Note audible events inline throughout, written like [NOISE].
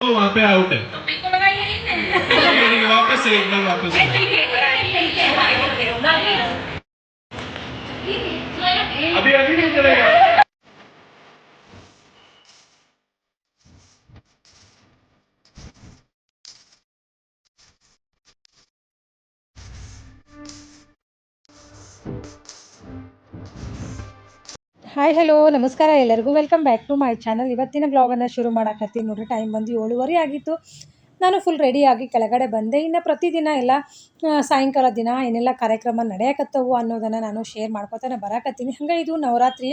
वो वहाँ पे आउट है। वापस एक बार वापस अभी अभी नहीं चलेगा। Thank you. ಹಾಯ್ ಹಲೋ ನಮಸ್ಕಾರ ಎಲ್ಲರಿಗೂ. Welcome back to my channel ಇವತ್ತಿನ ಬ್ಲಾಗನ್ನು ಶುರು ಮಾಡಕತ್ತೀನಿ ನೋಡಿರಿ. ಟೈಮ್ ಬಂದು ಏಳುವರೆ ಆಗಿತ್ತು. ನಾನು ಫುಲ್ ರೆಡಿಯಾಗಿ ಕೆಳಗಡೆ ಬಂದೆ. ಇನ್ನು ಪ್ರತಿದಿನ ಎಲ್ಲ ಸಾಯಂಕಾಲ ದಿನ ಏನೆಲ್ಲ ಕಾರ್ಯಕ್ರಮ ನಡೆಯಕತ್ತವು ಅನ್ನೋದನ್ನು ನಾನು ಶೇರ್ ಮಾಡ್ಕೊತಾನೆ ಬರಾಕತ್ತೀನಿ. ಹಂಗೆ ಇದು ನವರಾತ್ರಿ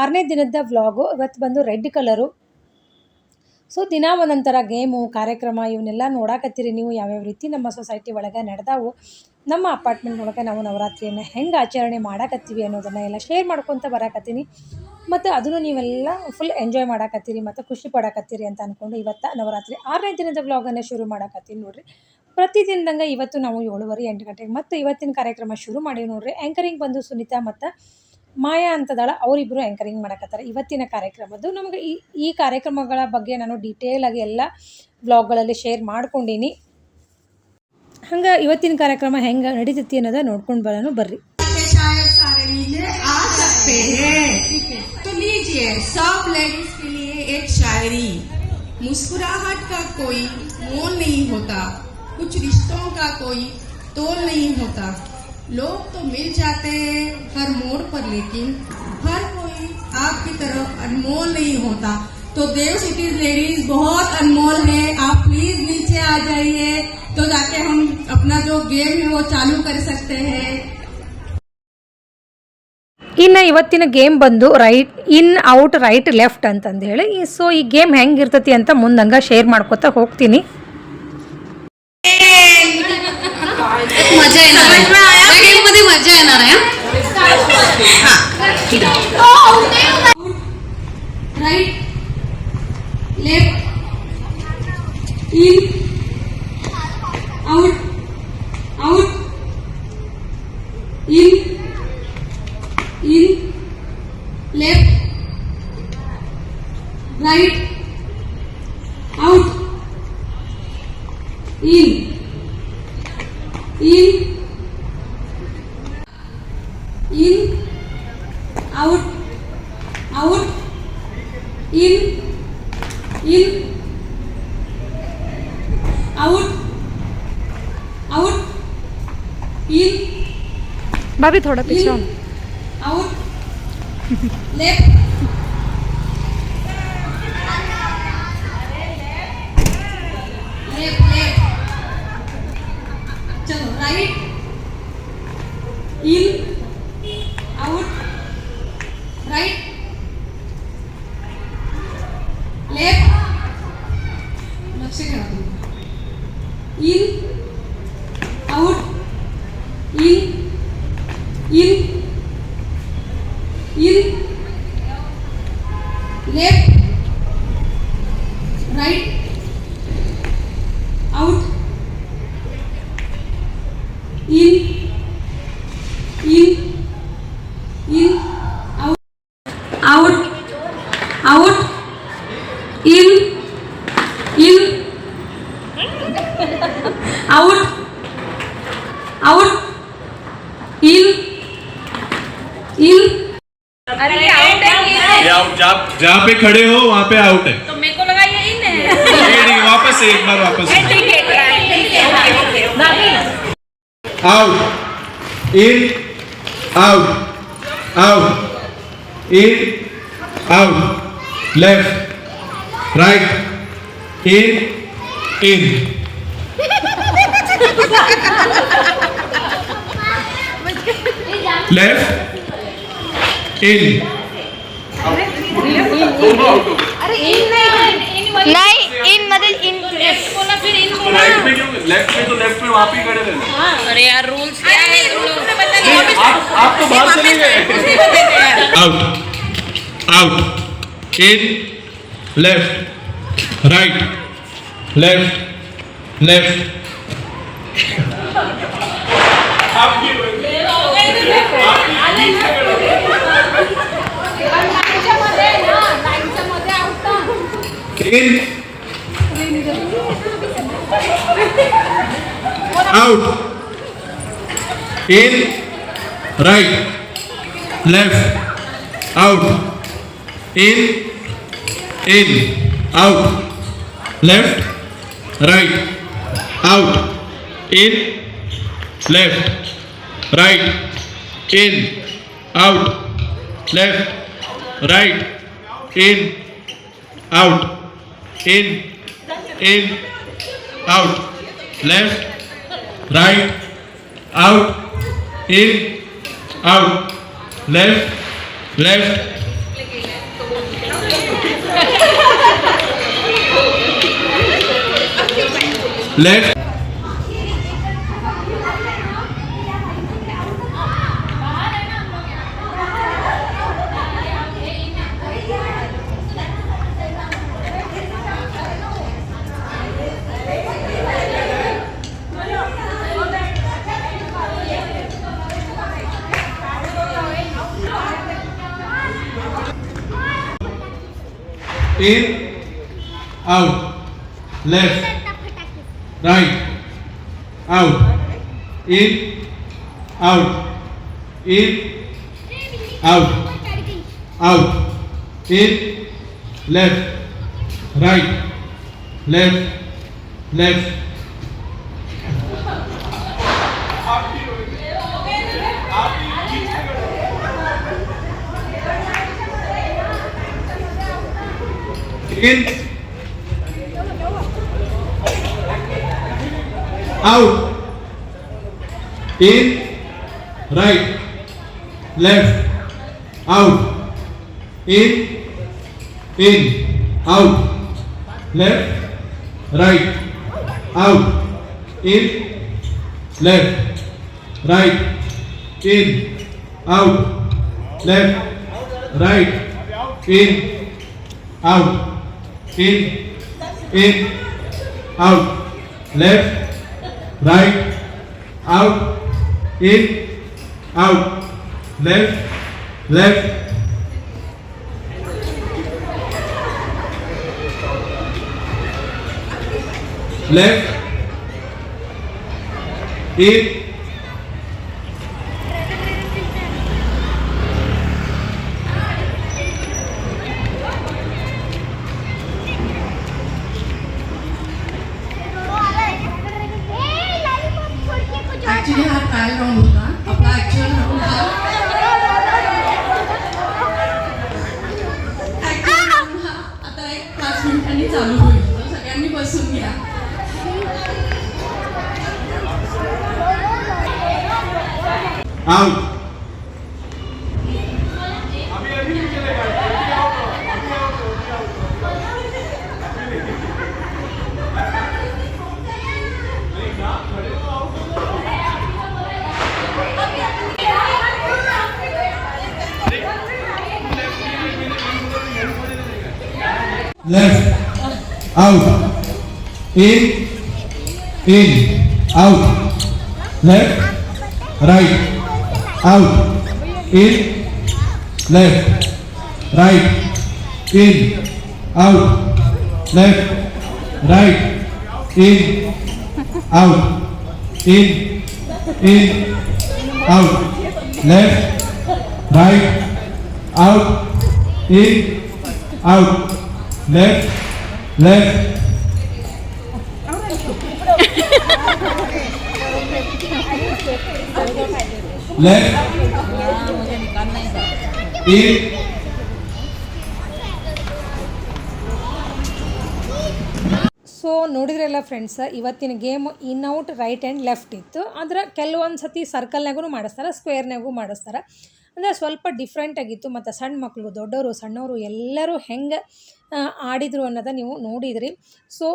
ಆರನೇ ದಿನದ ವ್ಲಾಗು ಇವತ್ತು ಬಂದು ರೆಡ್ ಕಲರು ಸೊ ದಿನ ಒಂದೊಂಥರ ಗೇಮು ಕಾರ್ಯಕ್ರಮ ಇವನ್ನೆಲ್ಲ ನೋಡಾಕತ್ತೀರಿ ನೀವು. ಯಾವ್ಯಾವ ರೀತಿ ನಮ್ಮ ಸೊಸೈಟಿ ಒಳಗೆ ನಡೆದಾವು. ನಮ್ಮ ಅಪಾರ್ಟ್ಮೆಂಟ್ ಒಳಗೆ ನಾವು ನವರಾತ್ರಿಯನ್ನು ಹೆಂಗೆ ಆಚರಣೆ ಮಾಡಕತ್ತೀವಿ ಅನ್ನೋದನ್ನು ಎಲ್ಲ ಶೇರ್ ಮಾಡ್ಕೊತ ಬರಕತ್ತೀನಿ. ಮತ್ತು ಅದನ್ನು ನೀವೆಲ್ಲ ಫುಲ್ ಎಂಜಾಯ್ ಮಾಡಕತ್ತೀರಿ ಮತ್ತು ಖುಷಿ ಪಡಕತ್ತೀರಿ ಅಂತ ಅಂದ್ಕೊಂಡು ಇವತ್ತು ನವರಾತ್ರಿ ಆರನೇ ದಿನದ ವ್ಲಾಗನ್ನು ಶುರು ಮಾಡಕತ್ತೀನಿ ನೋಡ್ರಿ. ಪ್ರತಿದಿನದಂಗೆ ಇವತ್ತು ನಾವು ಏಳುವರೆ ಎಂಟು ಗಂಟೆಗೆ ಮತ್ತು ಇವತ್ತಿನ ಕಾರ್ಯಕ್ರಮ ಶುರು ಮಾಡೀವಿ ನೋಡ್ರಿ. ಆ್ಯಂಕರಿಂಗ್ ಬಂದು ಸುನೀತಾ ಮತ್ತು ಮಾಯಾ ಅಂತದಾಳ ಅವರಿಬ್ಬರು ಆ್ಯಂಕರಿಂಗ್ ಮಾಡಕತ್ತಾರೆ. ಇವತ್ತಿನ ಕಾರ್ಯಕ್ರಮದ್ದು ನಮಗೆ ಈ ಈ ಕಾರ್ಯಕ್ರಮಗಳ ಬಗ್ಗೆ ನಾನು ಡೀಟೇಲಾಗಿ ಎಲ್ಲ ವ್ಲಾಗ್ಗಳಲ್ಲಿ ಶೇರ್ ಮಾಡ್ಕೊಂಡೀನಿ. ಹಂಗೆ ಇವತ್ತಿನ ಕಾರ್ಯಕ್ರಮ ಹೆಂಗೆ ನಡೀತೈತಿ ಅನ್ನೋದ ನೋಡ್ಕೊಂಡು ಬರೋಣ ಬರ್ರಿ के शायद सारे लीजिए आ सकते हैं तो लीजिए सब लेडीज के लिए एक शायरी मुस्कुराहट का कोई मोल नहीं होता कुछ रिश्तों का कोई तोल नहीं होता लोग तो मिल जाते हैं हर मोड़ पर लेकिन हर कोई आपकी तरफ अनमोल नहीं होता तो देव सिटीज लेडीज बहुत अनमोल है आप प्लीज नीचे आ जाइए तो जाके हम अपना जो गेम है वो चालू कर सकते हैं ಇನ್ನು ಇವತ್ತಿನ ಗೇಮ್ ಬಂದು right in out right left ಅಂತಂದು ಹೇಳಿ ಸೊ ಈ ಗೇಮ್ ಹೆಂಗೆ ಇರ್ತೈತಿ ಅಂತ ಮುಂದಂಗೆ ಶೇರ್ ಮಾಡ್ಕೊತಾ ಹೋಗ್ತೀನಿ मजा येणार आहे Out, out, in, in, left, right, out, in, in, in, out, out, in, in, out, भाभी थोड़ा पीछे आओ। पे खड़े हो वहाँ पे आउट है। तो मेरे को लगा यही है। नहीं, नहीं, वापस एक बार वापस से। ठीक है try, ठीक है okay okay out in out out in out left right in in left in नाही इन मध्ये इन बोला फिर इन बोला राइट में क्यों? लेफ़्ट में तो लेफ़्ट में वहाँ पे खड़े रहना। अरे यार रूल्स क्या है रूल्स पता नहीं आप आप तो बाहर चले गए। [LAUGHS] Out. Out. In. Left. Right. Left. Left. In. Out. In. Right. Left. Out. In. In. Out. Left. Right. Out. In. Left. Right. In. Out. Left. Right. In. Out in in out. Left right out in out. Left left. Left in out. Left. Right. Out. In out. In out. Out. In left. Right. Left. Left in out. In. Right. Left. Out. In. In. Out. Left. Right. Out. In. Left. Right. In. Out. Left. Right. In. Out in in out left right out in out left left. Left in out left out in in out left right out. In. Left. Right. In. Out. Left. Right. In. Out. In. In. Out. Left. Right. Out. In. Out. Left. Left [LAUGHS] left in so ನೋಡಿದ್ರಲ್ಲ friends ಇವತ್ತಿನ game in out right and left ಇತ್ತು. ಆದ್ರೆ ಕೆಲವೊಂದು ಸತಿ ಸರ್ಕಲ್ನಾಗೂ ಮಾಡಿಸ್ತಾರೆ ಸ್ಕ್ವೇರ್ನಾಗೂ ಮಾಡಿಸ್ತಾರೆ. ಅಂದರೆ ಸ್ವಲ್ಪ ಡಿಫ್ರೆಂಟ್ ಆಗಿತ್ತು. ಮತ್ತು ಸಣ್ಣ ಮಕ್ಕಳು ದೊಡ್ಡವರು, ಸಣ್ಣವರು ಎಲ್ಲರೂ ಹೆಂಗೆ ಆಡಿದರು ಅನ್ನೋದ ನೀವು ನೋಡಿದ್ರಿ. ಸೊ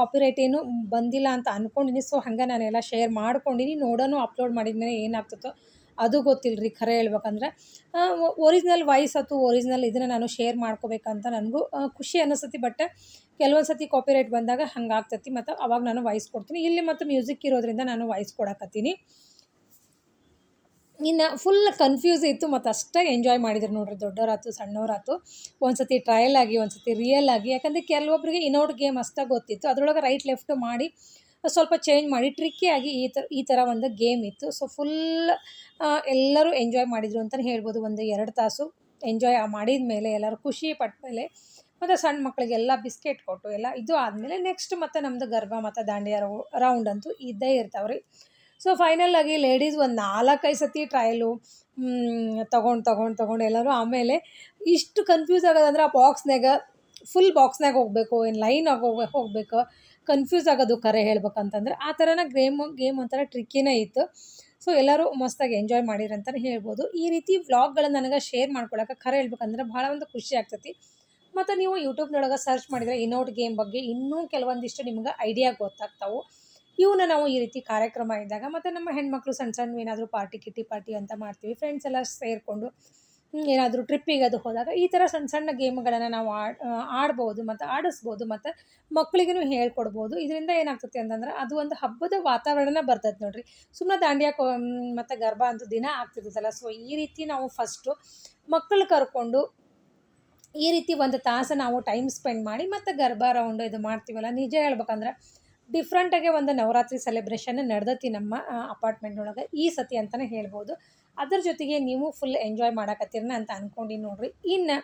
ಕಾಪಿರೈಟ್ ಏನು ಬಂದಿಲ್ಲ ಅಂತ ಅಂದ್ಕೊಂಡಿನಿ ಸೊ ಹಂಗೆ ನಾನೆಲ್ಲ ಶೇರ್ ಮಾಡ್ಕೊಂಡಿನಿ ನೋಡೋನು ಅಪ್ಲೋಡ್ ಮಾಡಿದ್ಮೇಲೆ ಏನಾಗ್ತದೋ ಅದು ಗೊತ್ತಿಲ್ಲ ರೀ ಖರೆ ಹೇಳ್ಬೇಕಂದ್ರೆ ಒರಿಜಿನಲ್ ವಾಯ್ಸ್ ಅಥವಾ ಒರಿಜಿನಲ್ ಇದನ್ನು ನಾನು ಶೇರ್ ಮಾಡ್ಕೋಬೇಕಂತ ನನಗೂ ಖುಷಿ ಅನ್ನಿಸ್ತತಿ ಬಟ್ ಕೆಲವೊಂದು ಸತಿ ಕಾಪಿರೈಟ್ ಬಂದಾಗ ಹಂಗೆ ಆಗ್ತತಿ ಮತ್ತು ಅವಾಗ ನಾನು ವಾಯ್ಸ್ ಕೊಡ್ತೀನಿ. ಇಲ್ಲಿ ಮತ್ತು ಮ್ಯೂಸಿಕ್ ಇರೋದ್ರಿಂದ ನಾನು ವಾಯ್ಸ್ ಕೊಡಕತ್ತೀನಿ. ಇನ್ನು ಫುಲ್ ಕನ್ಫ್ಯೂಸ್ ಇತ್ತು, ಮತ್ತು ಅಷ್ಟೇ ಎಂಜಾಯ್ ಮಾಡಿದ್ರು ನೋಡ್ರಿ. ದೊಡ್ಡವರಾತು ಸಣ್ಣವರಾತು ಒಂದು ಸತಿ ಟ್ರಯಲ್ ಆಗಿ, ಒಂದು ಸತಿ ರಿಯಲ್ ಆಗಿ. ಯಾಕಂದರೆ ಕೆಲವೊಬ್ಬರಿಗೆ ಇನೌಟ್ ಗೇಮ್ ಅಷ್ಟೇ ಗೊತ್ತಿತ್ತು. ಅದರೊಳಗೆ ರೈಟ್ ಲೆಫ್ಟ್ ಮಾಡಿ ಸ್ವಲ್ಪ ಚೇಂಜ್ ಮಾಡಿ ಟ್ರಿಕ್ಕಿಯಾಗಿ ಈ ಥರ ಈ ಥರ ಒಂದು ಗೇಮ್ ಇತ್ತು. ಸೊ ಫುಲ್ ಎಲ್ಲರೂ ಎಂಜಾಯ್ ಮಾಡಿದರು ಅಂತಲೇ ಹೇಳ್ಬೋದು. ಒಂದು ಎರಡು ತಾಸು ಎಂಜಾಯ್ ಮಾಡಿದ ಮೇಲೆ ಎಲ್ಲರೂ ಖುಷಿ ಪಟ್ಟ ಮೇಲೆ ಮತ್ತು ಸಣ್ಣ ಮಕ್ಕಳಿಗೆಲ್ಲ ಬಿಸ್ಕೆಟ್ ಕೊಟ್ಟು ಎಲ್ಲ ಇದು ಆದಮೇಲೆ ನೆಕ್ಸ್ಟ್ ಮತ್ತು ನಮ್ಮದು ಗರ್ಭ ಮತ್ತು ದಾಂಡಿಯಾ ರೌಂಡ್ ಅಂತೂ ಇದ್ದೇ ಇರ್ತಾವೆ ರೀ ಸೊ ಫೈನಲ್ ಆಗಿ ಲೇಡೀಸ್ ಒಂದು ನಾಲ್ಕೈದು ಸತಿ ಟ್ರಯಲು ತೊಗೊಂಡು ತೊಗೊಂಡು ತೊಗೊಂಡು ಎಲ್ಲರೂ ಆಮೇಲೆ ಇಷ್ಟು ಕನ್ಫ್ಯೂಸ್ ಆಗೋದಂದ್ರೆ ಆ ಬಾಕ್ಸ್ನಾಗ ಫುಲ್ ಬಾಕ್ಸ್ನಾಗ ಹೋಗಬೇಕು, ಏನು ಲೈನ್ ಆಗಿ ಹೋಗ್ಬೇಕು ಹೋಗ್ಬೇಕು. ಕನ್ಫ್ಯೂಸ್ ಆಗೋದು ಕರೆ ಹೇಳ್ಬೇಕಂತಂದ್ರೆ ಆ ಥರನ ಗೇಮ್ ಗೇಮ್ ಒಂಥರ ಟ್ರಿಕ್ಕಿನೇ ಇತ್ತು. ಸೊ ಎಲ್ಲರೂ ಮಸ್ತಾಗಿ ಎಂಜಾಯ್ ಮಾಡಿರಿ ಅಂತಲೇ ಹೇಳ್ಬೋದು. ಈ ರೀತಿ ವ್ಲಾಗ್ಗಳನ್ನ ನನಗೆ ಶೇರ್ ಮಾಡ್ಕೊಳಕ್ಕೆ ಖರೆ ಹೇಳ್ಬೇಕಂದ್ರೆ ಭಾಳ ಒಂದು ಖುಷಿ ಆಗ್ತೈತಿ. ಮತ್ತು ನೀವು ಯೂಟ್ಯೂಬ್ನೊಳಗೆ ಸರ್ಚ್ ಮಾಡಿದರೆ ಇನೌಟ್ ಗೇಮ್ ಬಗ್ಗೆ ಇನ್ನೂ ಕೆಲವೊಂದಿಷ್ಟು ನಿಮ್ಗೆ ಐಡಿಯಾ ಗೊತ್ತಾಗ್ತಾವೆ. ಇವನ್ನ ನಾವು ಈ ರೀತಿ ಕಾರ್ಯಕ್ರಮ ಇದ್ದಾಗ ಮತ್ತು ನಮ್ಮ ಹೆಣ್ಮಕ್ಳು ಸಣ್ಣ ಸಣ್ಣ ಏನಾದರೂ ಪಾರ್ಟಿ ಕಿಟ್ಟಿ ಪಾರ್ಟಿ ಅಂತ ಮಾಡ್ತೀವಿ. ಫ್ರೆಂಡ್ಸ್ ಎಲ್ಲ ಸೇರಿಕೊಂಡು ಏನಾದರೂ ಟ್ರಿಪ್ಪಿಗೆ ಅದು ಹೋದಾಗ ಈ ಥರ ಸಣ್ಣ ಸಣ್ಣ ಗೇಮ್ಗಳನ್ನು ನಾವು ಆಡ್ ಆಡ್ಬೋದು ಮತ್ತು ಆಡಿಸ್ಬೋದು ಮತ್ತು ಮಕ್ಕಳಿಗೂ ಹೇಳ್ಕೊಡ್ಬೋದು. ಇದರಿಂದ ಏನಾಗ್ತದೆ ಅಂತಂದ್ರೆ ಅದು ಒಂದು ಹಬ್ಬದ ವಾತಾವರಣ ಬರ್ತೈತೆ ನೋಡಿರಿ. ಸುಮ್ಮನೆ ದಾಂಡಿಯಾ ಮತ್ತು ಗರ್ಭ ಅಂತ ದಿನ ಆಗ್ತಿರ್ತೈತಲ್ಲ ಸೊ ಈ ರೀತಿ ನಾವು ಫಸ್ಟು ಮಕ್ಕಳು ಕರ್ಕೊಂಡು ಈ ರೀತಿ ಒಂದು ತಾಸು ನಾವು ಟೈಮ್ ಸ್ಪೆಂಡ್ ಮಾಡಿ ಮತ್ತು ಗರ್ಭ ರೌಂಡ್ ಇದು ಮಾಡ್ತೀವಲ್ಲ. ನಿಜ ಹೇಳ್ಬೇಕಂದ್ರೆ ಡಿಫ್ರೆಂಟಾಗಿ ಒಂದು ನವರಾತ್ರಿ ಸೆಲೆಬ್ರೇಷನ್ ನಡೆದತಿ ನಮ್ಮ ಅಪಾರ್ಟ್ಮೆಂಟ್ನೊಳಗೆ ಈ ಸತಿ ಅಂತಲೇ ಹೇಳ್ಬೋದು. ಅದ್ರ ಜೊತೆಗೆ ನೀವು ಫುಲ್ ಎಂಜಾಯ್ ಮಾಡಕತ್ತೀರನ ಅಂತ ಅಂದ್ಕೊಂಡು ನೋಡ್ರಿ. ಇನ್ನು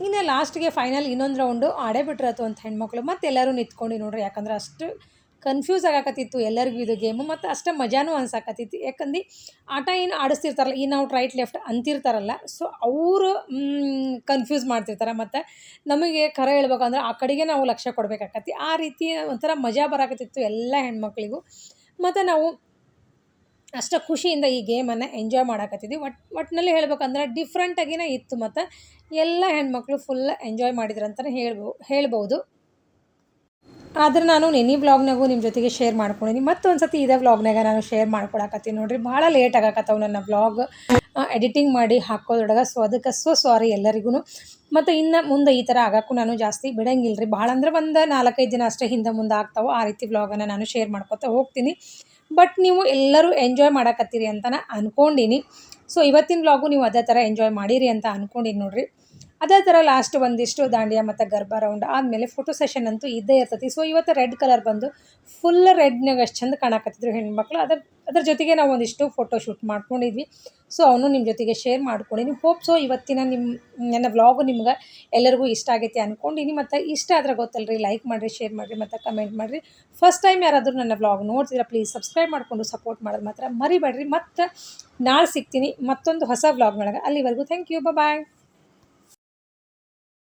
ಇನ್ನು ಲಾಸ್ಟ್ಗೆ ಫೈನಲ್ ಇನ್ನೊಂದು ರೌಂಡು ಆಡೇ ಬಿಟ್ಟಿರತ್ತು ಅಂತ ಹೆಣ್ಮಕ್ಳು. ಮತ್ತೆ ಎಲ್ಲರೂ ನಿಂತ್ಕೊಂಡು ನೋಡ್ರಿ. ಯಾಕಂದ್ರೆ ಅಷ್ಟು ಕನ್ಫ್ಯೂಸ್ ಆಗಾಕತ್ತಿತ್ತು ಎಲ್ಲರಿಗೂ ಇದು ಗೇಮು ಮತ್ತು ಅಷ್ಟೇ ಮಜಾನೂ ಅನ್ಸಾಕತ್ತಿತ್ತು. ಯಾಕಂದು, ಆಟ ಏನು ಆಡಿಸ್ತಿರ್ತಾರಲ್ಲ, ಈ ನಾವು ರೈಟ್ ಲೆಫ್ಟ್ ಅಂತಿರ್ತಾರಲ್ಲ ಸೊ ಅವರು ಕನ್ಫ್ಯೂಸ್ ಮಾಡ್ತಿರ್ತಾರೆ. ಮತ್ತು ನಮಗೆ ಖರೆ ಹೇಳ್ಬೇಕಂದ್ರೆ ಆ ಕಡೆಗೆ ನಾವು ಲಕ್ಷ್ಯ ಕೊಡಬೇಕಾಕತಿ ಆ ರೀತಿ ಒಂಥರ ಮಜಾ ಬರಾಕತ್ತಿತ್ತು ಎಲ್ಲ ಹೆಣ್ಮಕ್ಳಿಗೂ. ಮತ್ತು ನಾವು ಅಷ್ಟು ಖುಷಿಯಿಂದ ಈ ಗೇಮನ್ನು ಎಂಜಾಯ್ ಮಾಡಾಕತ್ತಿದ್ವಿ. ಒಟ್ ಒಟ್ಟಿನಲ್ಲಿ ಹೇಳ್ಬೇಕಂದ್ರೆ ಡಿಫ್ರೆಂಟಾಗಿನೇ ಇತ್ತು. ಮತ್ತು ಎಲ್ಲ ಹೆಣ್ಮಕ್ಳು ಫುಲ್ ಎಂಜಾಯ್ ಮಾಡಿದ್ರು ಅಂತಲೇ ಹೇಳ್ಬೋ, ಹೇಳ್ಬೋದು. ಆದ್ರೆ ನಾನು ನಿನ್ನೆ ವ್ಲಾಗ್ನಾಗೂ ನಿಮ್ಮ ಜೊತೆಗೆ ಶೇರ್ ಮಾಡ್ಕೊಂಡಿನಿ ಮತ್ತೊಂದು ಸತಿ ಇದೇ ವ್ಲಾಗ್ನಾಗ ನಾನು ಶೇರ್ ಮಾಡ್ಕೊಳಕತ್ತೀನಿ ನೋಡಿರಿ. ಭಾಳ ಲೇಟ್ ಆಗಕತ್ತವು ನನ್ನ ವ್ಲಾಗ್ ಎಡಿಟಿಂಗ್ ಮಾಡಿ ಹಾಕೋದ್ರೊಳಗೆ. ಸೊ ಅದಕ್ಕೆ ಸೊ ಸಾರಿ ಎಲ್ಲರಿಗೂ ಮತ್ತು ಇನ್ನು ಮುಂದೆ ಈ ಥರ ಆಗೋಕ್ಕೂ ನಾನು ಜಾಸ್ತಿ ಬಿಡಂಗಿಲ್ಲ ರೀ ಭಾಳ ಅಂದ್ರೆ ಒಂದು ನಾಲ್ಕೈದು ದಿನ ಅಷ್ಟೇ ಹಿಂದೆ ಮುಂದೆ ಆಗ್ತಾವೆ ಆ ರೀತಿ ವ್ಲಾಗನ್ನು ನಾನು ಶೇರ್ ಮಾಡ್ಕೊತಾ ಹೋಗ್ತೀನಿ. ಬಟ್ ನೀವು ಎಲ್ಲರೂ ಎಂಜಾಯ್ ಮಾಡಕತ್ತೀರಿ ಅಂತ ನಾನು ಅಂದ್ಕೊಂಡೀನಿ ಸೊ ಇವತ್ತಿನ ವ್ಲಾಗು ನೀವು ಅದೇ ಥರ ಎಂಜಾಯ್ ಮಾಡಿರಿ ಅಂತ ಅಂದ್ಕೊಂಡಿನಿ ನೋಡ್ರಿ. ಅದೇ ಥರ ಲಾಸ್ಟ್ ಒಂದಿಷ್ಟು ದಾಂಡಿಯಾ ಮತ್ತು ಗರ್ಭ ರೌಂಡ್ ಆದಮೇಲೆ ಫೋಟೋ ಸೆಷನ್ ಅಂತೂ ಇದ್ದೇ ಇರ್ತೈತಿ. ಸೊ ಇವತ್ತು ರೆಡ್ ಕಲರ್ ಬಂದು ಫುಲ್ ರೆಡ್ನಾಗ ಎಷ್ಟು ಚಂದ ಕಾಣಕತ್ತಿದ್ರು ಹೆಣ್ಮಕ್ಳು. ಅದ್ರ ಅದ್ರ ಜೊತೆಗೆ ನಾವು ಒಂದಿಷ್ಟು ಫೋಟೋ ಶೂಟ್ ಮಾಡ್ಕೊಂಡಿದ್ವಿ. ಸೊ ಅವನು ನಿಮ್ಮ ಜೊತೆಗೆ ಶೇರ್ ಮಾಡ್ಕೊಂಡಿನಿ. ಹೋಪ್ ಸೊ ಇವತ್ತಿನ ನಿಮ್ಮ ನನ್ನ ವ್ಲಾಗು ನಿಮ್ಗೆ ಎಲ್ಲರಿಗೂ ಇಷ್ಟ ಆಗೈತಿ ಅಂದ್ಕೊಂಡಿನಿ ಮತ್ತು ಇಷ್ಟ ಆದ್ರೆ ಗೊತ್ತಲ್ರಿ ಲೈಕ್ ಮಾಡಿರಿ ಶೇರ್ ಮಾಡಿರಿ, ಮತ್ತು ಕಮೆಂಟ್ ಮಾಡಿರಿ. ಫಸ್ಟ್ ಟೈಮ್ ಯಾರಾದರೂ ನನ್ನ ವ್ಲಾಗ್ ನೋಡ್ತಿದ್ರೆ ಪ್ಲೀಸ್ ಸಬ್ಸ್ಕ್ರೈಬ್ ಮಾಡಿಕೊಂಡು ಸಪೋರ್ಟ್ ಮಾಡೋದು ಮಾತ್ರ ಮರಿಬೇಡ್ರಿ. ಮತ್ತು ನಾಳೆ ಸಿಗ್ತೀನಿ ಮತ್ತೊಂದು ಹೊಸ ವ್ಲಾಗ್ನೊಳಗೆ ಅಲ್ಲಿವರೆಗೂ ಥ್ಯಾಂಕ್ ಯು ಬಾಯ್